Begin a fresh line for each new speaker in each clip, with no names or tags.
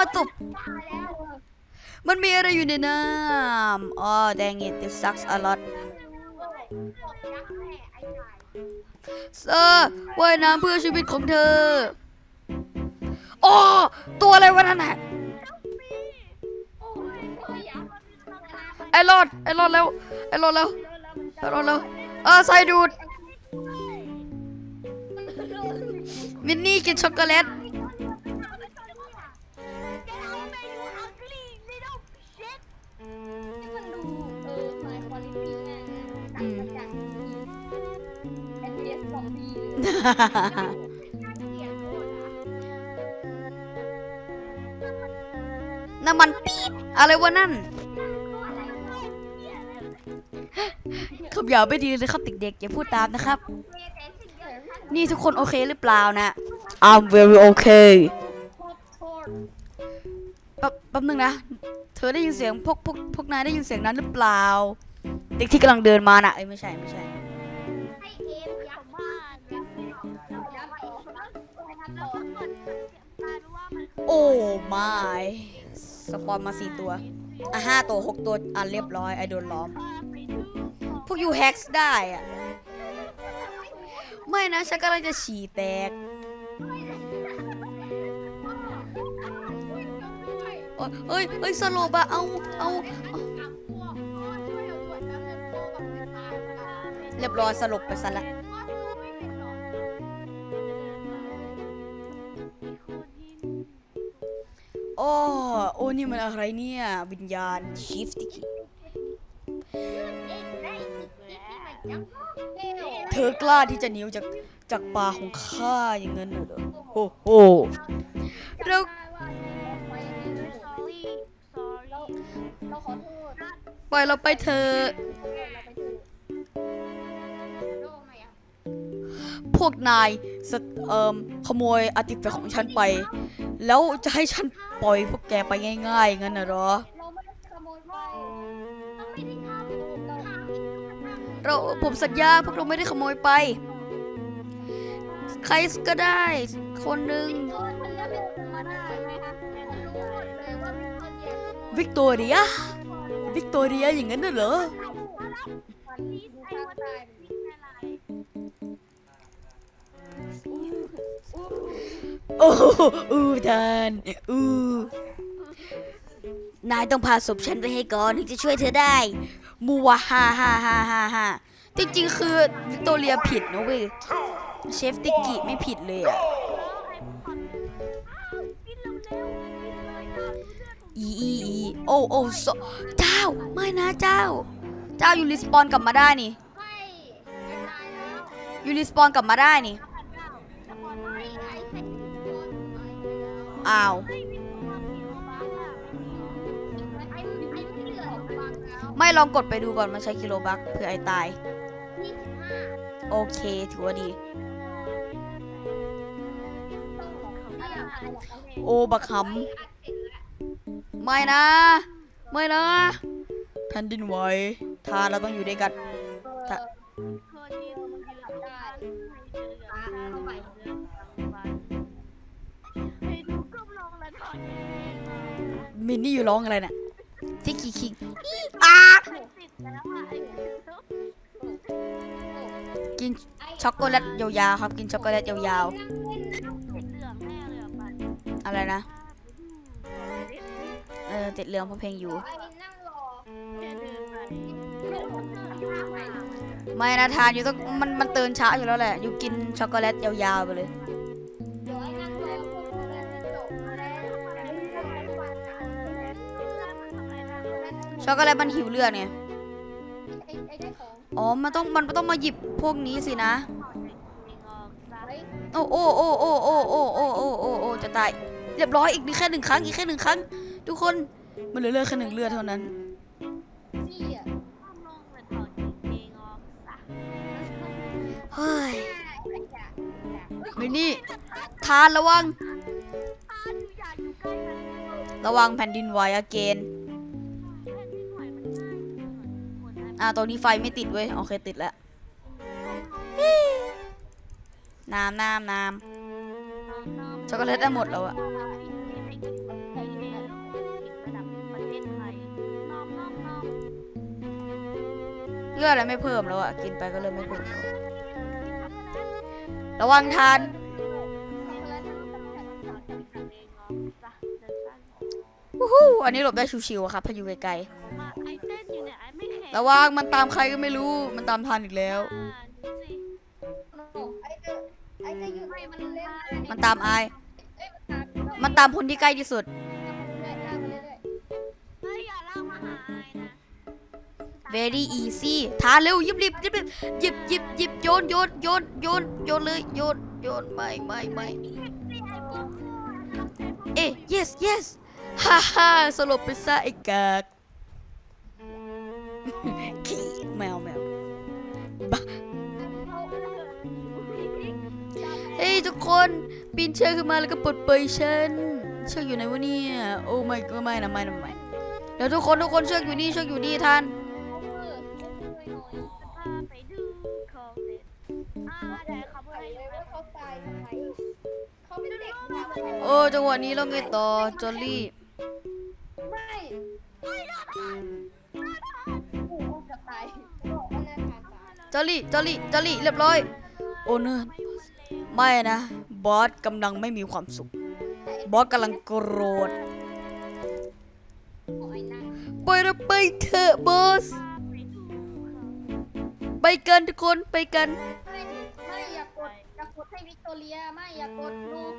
what the มันมีอะไรอยู่ในน้ำอ๋อ dang it this sucks a lot เซอร์ว่ายน้ำเพื่อชีวิตของเธอโอ้ตัวอะไรวะนั่นน่ะไอ้รอดไอ้รอดแล้วไอ้รอดแล้วไอ้รอดแล้วเออใส่ดูดมินนี่กินช็อกโกแลต
ฟเอสซอมบี้เลย
น้ำมันปี๊ดอะไรวะนั่นคำหยาบไม่ดีเลยครับเด็กๆอย่าพูดตามนะครับ นี่ทุกคนโอเคหรือเปล่านะ I'm very okay
โคตร
แป๊บแป๊บนึงนะ เธอได้ยินเสียงพวกพวกพวกนายได้ยินเสียงนั้นหรือเปล่า เด็กที่กำลังเดินมาน่ะเอ้ยไม่ใช่ไม่ใช่
ให้ทำต่อ
โอ้ไม่สปอนมาสี่ตัว อะห้าตัวหกตัว อะเรียบร้อยไอโดนล้อม พวกยูแฮกซ์ได้อะ ไม่นะฉันกำลังจะฉี่แตก โอ้ยเอ้ยเอ้ยสโลบอะเอาเอาเอาเรียบร้อยสลบไปซะละ นี่มันอะไรเนี่ย วิญญาณชิฟติกิเธอกล้าที่จะหนีออกจากจากป่าของข้าอย่างนั้นเหรอโอ้โหเรา
เราขอโทษ
ปล่อยเราไปเถอะ
เราไปถูกโลกไหมอะ
พวกนายสะเอ่มขโมยอาร์ติแฟกต์ของฉันไป แล้วจะให้ฉัน ปล่อยพวกแกไปง่ายๆงั้นน่ะเหรอ
เราไม่ได้ขโมยไปเราไม่ได้ทำเรา
เราผมสัญญาพวกเราไม่ได้ขโมยไป ใครก็ได้ คนหนึ่ง
โทษมันเลือกเป็นมาได้ไหมคะรู้หมดเลยว่าเป็นคนเดียว
วิกตอเรียวิกตอเรียอย่างนั้นน่ะเหรอ
วันนี้ดูข้างใต้
โอ้โหอู้ทานอู้นายต้องพาศพฉันไปให้ก่อนถึงจะช่วยเธอได้มัวฮ่าฮ่าฮ่าฮ่าฮ่าจริงๆคือวิกตอเรียผิดนะเว้ยเชฟติกิไม่ผิดเลยอะอีอีอีโอ้โอ้โซเจ้าไม่นะเจ้า เจ้าอยู่รีสปอนกลับมาได้นี่
ไม่ไม่ตายแล้ว
อยู่รีสปอนกลับมาได้นี่
อ้า
ว
ไม่
ลองกดไปดูก่อนมันใช้กิโลบักเผื่อไอตาย โอเค ถือว่าดี
ต้องของเขาไม่อยากอะไรอยากเอาเอง
โอ้บักหำไม่นะ ไม่นะแผ่นดินไหวทานเราต้องอยู่ด้วยกัน
มิ
นนี่อยู่ร้องอะไรน่ะที่คิงคิงอีอากินช็อกโกแลตยาวๆครับ กินช็อกโกแลตยาวๆอะไรนะ เออติดเหลืองเพราะเพลงอยู่
ไอ้นั่งรอ
ไม่นะทานอยู่ต้องมันมันเตือนช้าอยู่แล้วแหละ อยู่กินช็อกโกแลตยาวๆไปเลย ช็อกโกแลตมันหิวเลือดไง
ไอ้ไอ้ได้ของ
อ๋อมันต้องมันต้องมาหยิบพวกนี้สินะ
ไว้
โอ้โอ้โอ้โอ้โอ้โอ้โอ้โอ้โอ้โอ้จะตายเรียบร้อยอีกแค่หนึ่งครั้งอีกแค่หนึ่งครั้ง ทุกคนมันเหลือเลือดแค่หนึ่งเลือดเท่านั้น
พี่อะ
เฮ้ย
ไอ้จ่า
มินี่ทานระวัง ระวังแผ่นดินไหวอเกน อ่าตรงนี้ไฟไม่ติดเว้ย โอเคติดแล้วน้ำน้ำน้ำช็อกโกแลตได้หมดแล้วอะเลือดอะไรไม่เพิ่มแล้วอะกินไปก็เริ่มไม่เพิ่มแล้วระวังทาน วู้ฮู้อันนี้หลบได้ชิวๆครับ ถ้า
อยู่ไกล
ๆ ระวังมันตามใครก็ไม่รู้มันตามทันอีกแล้ว
ไอ้จะไอ้จะอยู่
ไม่มัน
เล่น
มันตามอาย
เอ้ยมันตาม
คนที่ใกล้ที่สุด
เรื่อยๆลากมาเรื่อย
เฮ้ยอย่าลากมาหาไอนะ
very easy ทานเร็วยิบยิบหยิบหยิบหยิบหยิบโยนโยนโยนโยนโยนเลยโยนโยนไม่ไม่ไม่เอ๊ะ yes yes ฮ่าฮ่าสลบไปซะไอ้กาก ขี้แมวแมวบ้าเฮ้ยทุกคนปีนเชือกขึ้นมาแล้วก็ปลดปล่อยฉันเชือกอยู่ไหนวะเนี่ยโอ้ไม่ก็ไม่นะไม่นะไม่เดี๋ยวทุกคนทุกคนเชือกอยู่นี่เชือกอยู่นี่ท่าน
เอามือเอามือหน่อยจะพาไปดูของเด็ดอ่าได้ครับ
ๆ
เพื่
ไป
อน
เลยว่าเขาตายทำไมเขาเป็นเด็กทำอะไร
โอ้จังหวะนี้เราไงต่อจอลลี่ จอลลี่จอลลี่จอลลี่เรียบร้อย โอ้เนอะไม่นะ บอสกำลังไม่มีความสุข บอสกำลังโกรธ
ขอไอ้นั่ง
ปล่อยเราไปเถอะบอส ไปกันทุกคนไปกัน
ไม่ไม่อย่ากดอย่ากดให้วิกตอเรียไม่อย่ากดลูก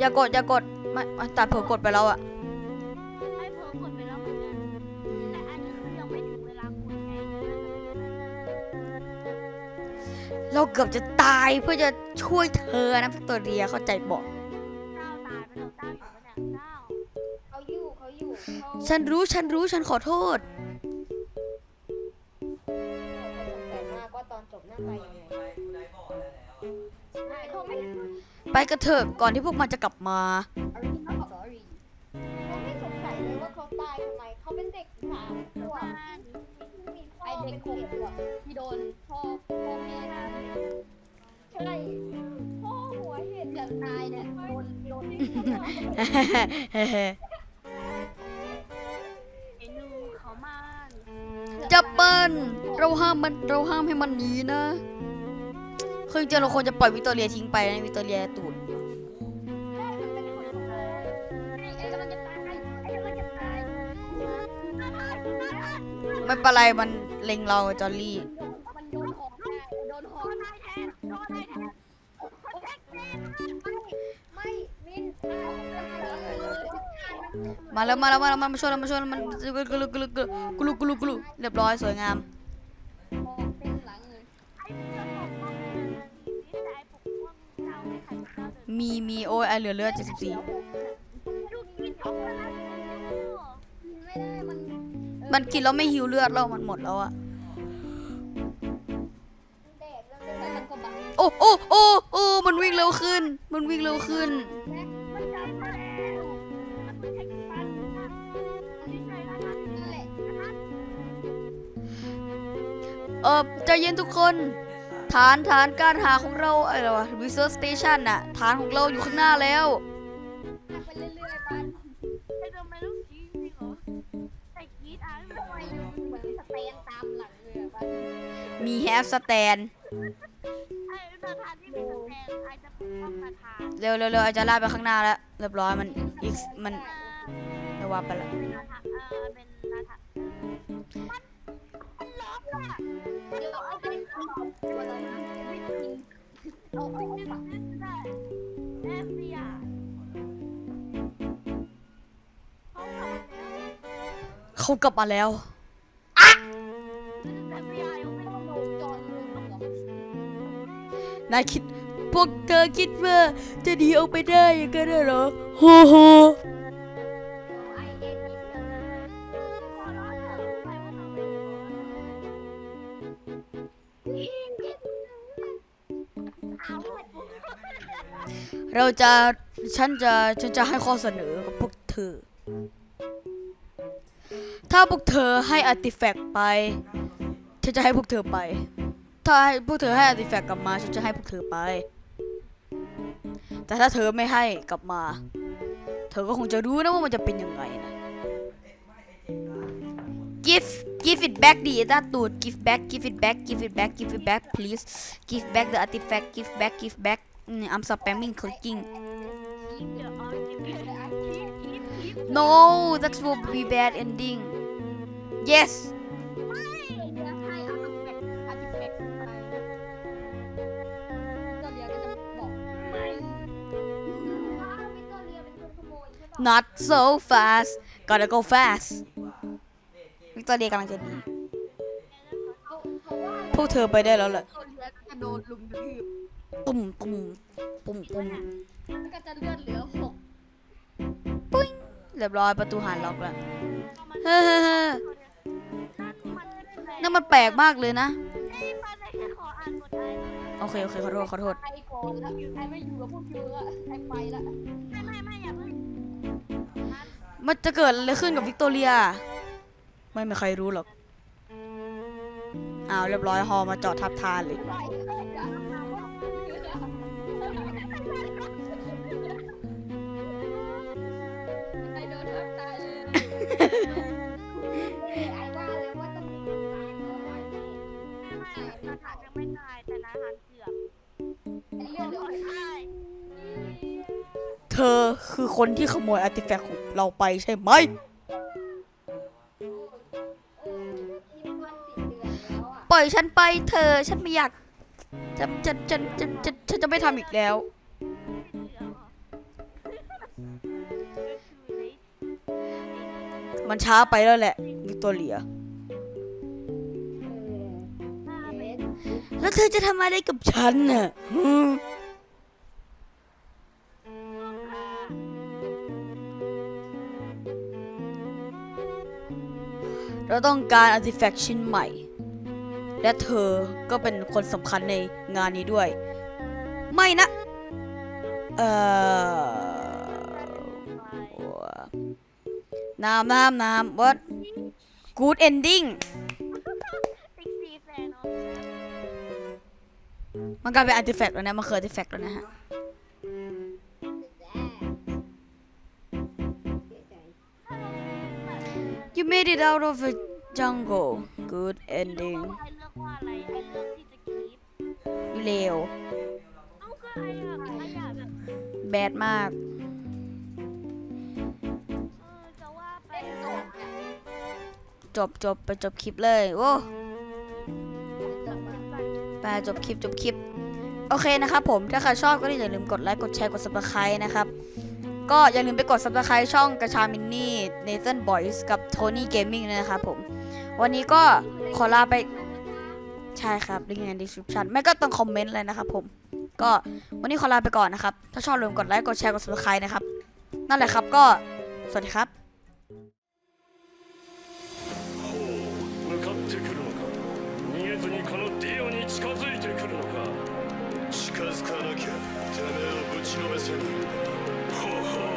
อย่ากดอย่ากดไม่อะตัดเผลอกดไปแล้วอะ เราเกือบจะตายเพื่อจะช่วยเธอนะวิกตอเรียเข้าใจบอก
เจ้าตายไปแล้วเจ้าอยู่ปะเนี่ยเจ้า
เขาอยู่เขาอยู่เขา
ฉันรู้ฉันรู้ฉันขอโทษ
สงสัยมากว่าตอนจบหน้าไปยังไงใช่เขาไม่
ไปกันเถอะก่อนที่พวกมันจะกลับมา
ไอ้
หนู
เขา
มา
จับมันเราห้ามมันเราห้ามให้มันหนีนะคือจริงๆเราควรจะปล่อยวิกตอเรียทิ้งไปนะวิกตอเรียตูด
ไอ้ไอ้กำลังจะตายไอ้กำลังจะตาย
ไม่เป็นไรมันเล็งเราจอลลี่
มันโดนของได้โดนของ มา
แล้วมาแล้วมาแล้วมันมาช่วยเรามาช่วยมันกลุกกลุกกลุกกลุกกลุกกลุกเรียบร้อยสวยงาม
ออกเต็มหลังเลย
ไอ้เพื่อนบอกว่านี่แต่ไอ้ปกป้องาม
มีมีโอ้ยไอเหลือเลือด74
ดูกินช็อกโกแลต
ไม่มัน
กินแล้วไม่หิวเลือดแล้วมันหมดแล้วอะโอ้โอ้โอ้โอ้มันวิ่งเร็วขึ้น มันวิ่งเร็วขึ้น ออใจเย็นทุกคน ฐานฐานการหาของเราอะไรวะ research station น่ะ ฐานของเราอยู่ข้างหน้าแล้ว
ไปเรื่อยๆปัน
ไอ้เดิมไม่รู้จริงจริงเหรอแต่กีดอะไม่ไหว
เหมือนสเตนตามหลังเลยอะปัน
มี have stand
ไอ้ประธานที่เป็นแทนไอ้จะปกป้องประธาน
เร็วเร็วเร็วอาจจะลากไปข้างหน้าแล้ว เรียบร้อยมันอีกมันเดี๋ยวว่าไปละ
นาทา เอา
เอาไม่ปัก
ได้ FBI เขากลับมาแล้ว
เขากลับมาแล้ว
FBI ยังไม่ต้อง
โดนจอนเลยมันบอก
นายคิด พวกเธอคิดว่าจะดีออกไปได้อยังไงเหรอโฮโฮ
ไอ เรา
จะฉันจะฉันจะให้ข้อเสนอกับพวกเธอ ถ้าพวกเธอให้อาร์ติแฟกต์ไป ฉันจะให้พวกเธอไป ถ้าให้พวกเธอให้อาร์ติแฟกต์กลับมา ฉันจะให้พวกเธอไป แต่ถ้าเธอไม่ให้กลับมา เธอก็คงจะรู้นะว่ามันจะเป็นยังไงนะ gift give it back ดิตาตูด give back give it back give it back give it back please give back the artifact give back give back I'm spamming clicking
keep the artifact keep keep keep
no that will be bad ending yes
เดี๋ยวให้อาร์ติแฟกต์อาร์ติแฟกต์ไปก็เรียก็จะบอกไม่ว่าวิกตอเรียเป็นคนขโมยใช่ปะ
not so fast gotta go fast วิกตอเรียกำลังจะห พวกเธอไปได้แล้วแหละ
ตัวเรือก็จะโดนลุมกระทืบ
ตุ่มตุ่มปุ่มปุ่ม
มันก็จะเลือดเหลือหก
เรียบร้อยประตูหานล็อกแล้วเฮ้ยนั่นมันแปลกมากเลยนะ
เอ้ยมาได้แค่ขออ่านบทไอ้
โอเคโอเคขอโทษขอโทษ
ไอก่อนแล้วไอไม่อยู่กับพวกยูแล้วไอไปละ
ไม่ไม่ไม่อย่าเพิ่ง
มันจะเกิดอะไรขึ้นกับวิกตอเรีย ไม่มีใครรู้หรอก อ้าวเรียบร้อยฮอมาจอดทับทานเลย
ไปไอโดนทับตายเลยไอว่าเลยว่าต้องมีคนตายเพราะว่านี่
ไม่ไม่นาธานยังไม่ตายแต่นาธานเกือบ
ไอเลือดเหลือหก
ใช่
เธอคือคนที่ขโมยอาร์ติแฟกต์ของเราไปใช่ไหม
ล่อ
ยฉันไปเธอ ฉันไม่อยากฉันฉันฉันฉันฉันฉันจะไม่ทำอีกแล้ว มันช้าไปแล้วแหละวิกตอเรีย แล้วเธอจะทำอะไรกับฉันน่ะเราต้องการอาร์ติแฟกต์ชิ้นใหม่ และเธอก็เป็นคนสำคัญในงานนี้ด้วย ไม่นะ เอ่อ น้ำน้ำน้ำ what good ending มันกลายเป็นอาร์ติแฟกต์แล้วนะ มันคืออาร์ติแฟกต์แล้วนะฮะ You made it out of the jungle good ending
ว่าอะไรไอ้เลือกที่จะคีป
เลว
เอาคือไอ้อะไอ้อะแบบ
แบดมาก
เออจะว่าไป
จบจบไปจบคลิปเลย โอ้
จะเป็นไป
ไปจบคลิปจบคลิป โอเคนะครับผมถ้าใครชอบก็อย่าลืมกดไลค์กดแชร์กด subscribe นะครับก็อย่าลืมไปกด subscribe ช่องกระชามินนี่ Nathan Boys กับ Tony Gaming ด้วยนะครับผม วันนี้ก็ขอลาไป ใช่ครับลิงก์อในดีสคริปชั่นไม่ก็ต้องคอมเมนต์เลยนะครับผม ก็วันนี้ขอลาไปก่อนนะครับ ถ้าชอบลืมกดไลค์ กดแชร์ กดสมัครยายนะครับ นั่นแหละครับก็สวัสดีครับ
近づかなきゃてめえをぶちのめせるほうほう